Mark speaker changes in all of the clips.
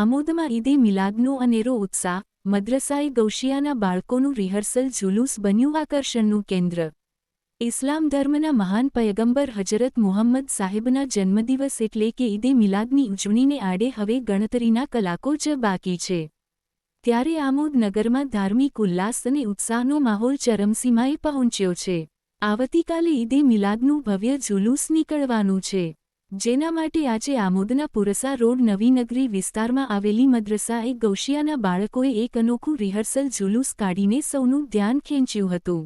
Speaker 1: આમોદમાં ઈદે મિલાદનો અનેરો ઉત્સાહ, મદ્રસાએ ગૌશિયાના બાળકોનું રિહર્સલ જુલુસ બન્યું આકર્ષણનું કેન્દ્ર. ઇસ્લામ ધર્મના મહાન પયગંબર હજરત મુહમ્મદ સાહેબના જન્મદિવસ એટલે કે ઈદે મિલાદની ઉજવણીને આડે હવે ગણતરીના કલાકો જ બાકી છે. ત્યારે આમોદ નગરમાં ધાર્મિક ઉલ્લાસ અને ઉત્સાહનો માહોલ ચરમસીમાએ પહોંચ્યો છે. આવતીકાલે ઈદે મિલાદનું ભવ્ય જુલુસ નીકળવાનું છે. જેના માટે આજે આમોદના પુરસા રોડ નવીનગરી વિસ્તારમાં આવેલી મદ્રસાએ ગૌશિયાના બાળકોએ એક અનોખું રિહર્સલ જુલુસ કાઢીને સૌનું ધ્યાન ખેંચ્યું હતું.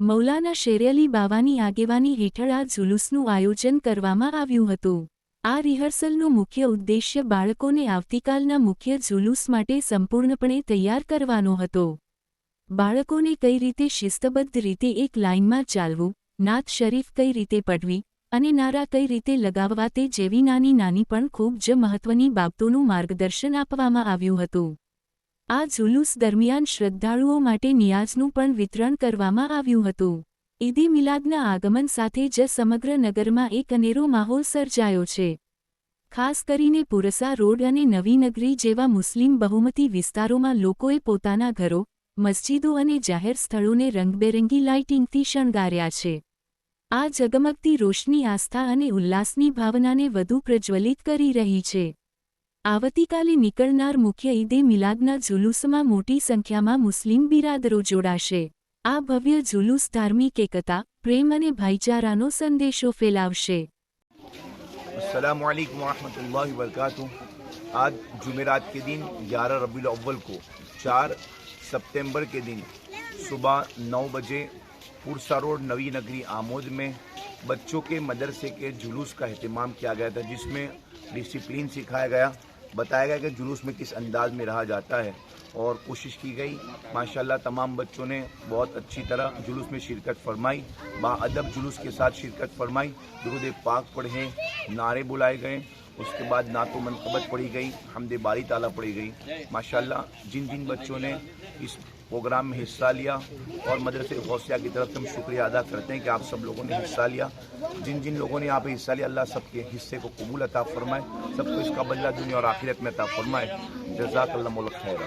Speaker 1: મૌલાના શેરઅલી બાવાની આગેવાની હેઠળ આ જુલુસનું આયોજન કરવામાં આવ્યું હતું. આ રિહર્સલનો મુખ્ય ઉદ્દેશ્ય બાળકોને આવતીકાલના મુખ્ય જુલુસ માટે સંપૂર્ણપણે તૈયાર કરવાનો હતો. બાળકોને કઈ રીતે શિસ્તબદ્ધ રીતે એક લાઇનમાં ચાલવું, નાત શરીફ કઈ રીતે પડવી અને નારા કઈ રીતે લગાવવા તે જેવી નાની નાની પણ ખૂબ જ મહત્વની બાબતોનું માર્ગદર્શન આપવામાં આવ્યું હતું. આ જુલુસ દરમિયાન શ્રદ્ધાળુઓ માટે નિયાઝનું પણ વિતરણ કરવામાં આવ્યું હતું. ઈદી મિલાદના આગમન સાથે જ સમગ્ર નગરમાં એક અનેરો માહોલ સર્જાયો છે. ખાસ કરીને પુરસા રોડ અને નવીનગરી જેવા મુસ્લિમ બહુમતી વિસ્તારોમાં લોકોએ પોતાના ઘરો, મસ્જિદો અને જાહેર સ્થળોને રંગબેરંગી લાઇટિંગથી શણગાર્યા છે. આ ઝગમગતી રોશની આસ્થા અને ઉલ્લાસની ભાવનાને વધુ પ્રજ્વલિત કરી રહી છે આવતીકાલે નીકળનાર મુખ્ય ઈદે મિલાદના જુલુસમાં મોટી સંખ્યામાં મુસ્લિમ બિરાદરો જોડાશે આ ભવ્ય જુલુસ ધાર્મિક એકતા પ્રેમ અને ભાઈચારાનો સંદેશો ફેલાવશે
Speaker 2: असलकम वरहमल वरक आज जुमेरात के दिन 11 रबी अव्वल को 4 सितंबर के दिन सुबह 9 बजे पुरसा रोड नवी नगरी आमोद में बच्चों के मदरसे के जुलूस का अहतमाम किया गया था, जिसमें डिसिप्लिन सिखाया गया। बताया गया कि जुलूस में किस अंदाज में रहा जाता है और कोशिश की गई। माशाल्लाह, तमाम बच्चों ने बहुत अच्छी तरह जुलूस में शिरकत फरमाई। बाअदब जुलूस के साथ शिरकत फरमाई। दुरुद पाक पढ़े नारे बुलाए गए। उसके बाद नातो मनकबत पढ़ी गई, हमदे बारी ताला पढ़ी गई। माशाल्लाह, जिन जिन बच्चों ने इस प्रोग्राम में हिस्सा लिया और मदरसे गौसिया की तरफ़ से हम शुक्रिया अदा करते हैं कि आप सब लोगों ने हिस्सा लिया। जिन जिन लोगों ने यहाँ पे हिस्सा लिया, अल्लाह सबके हिस्से को कबूल अता फरमाए, सबको इसका बदला दुनिया और आखिरत में अता फरमाए। जजाक खैर।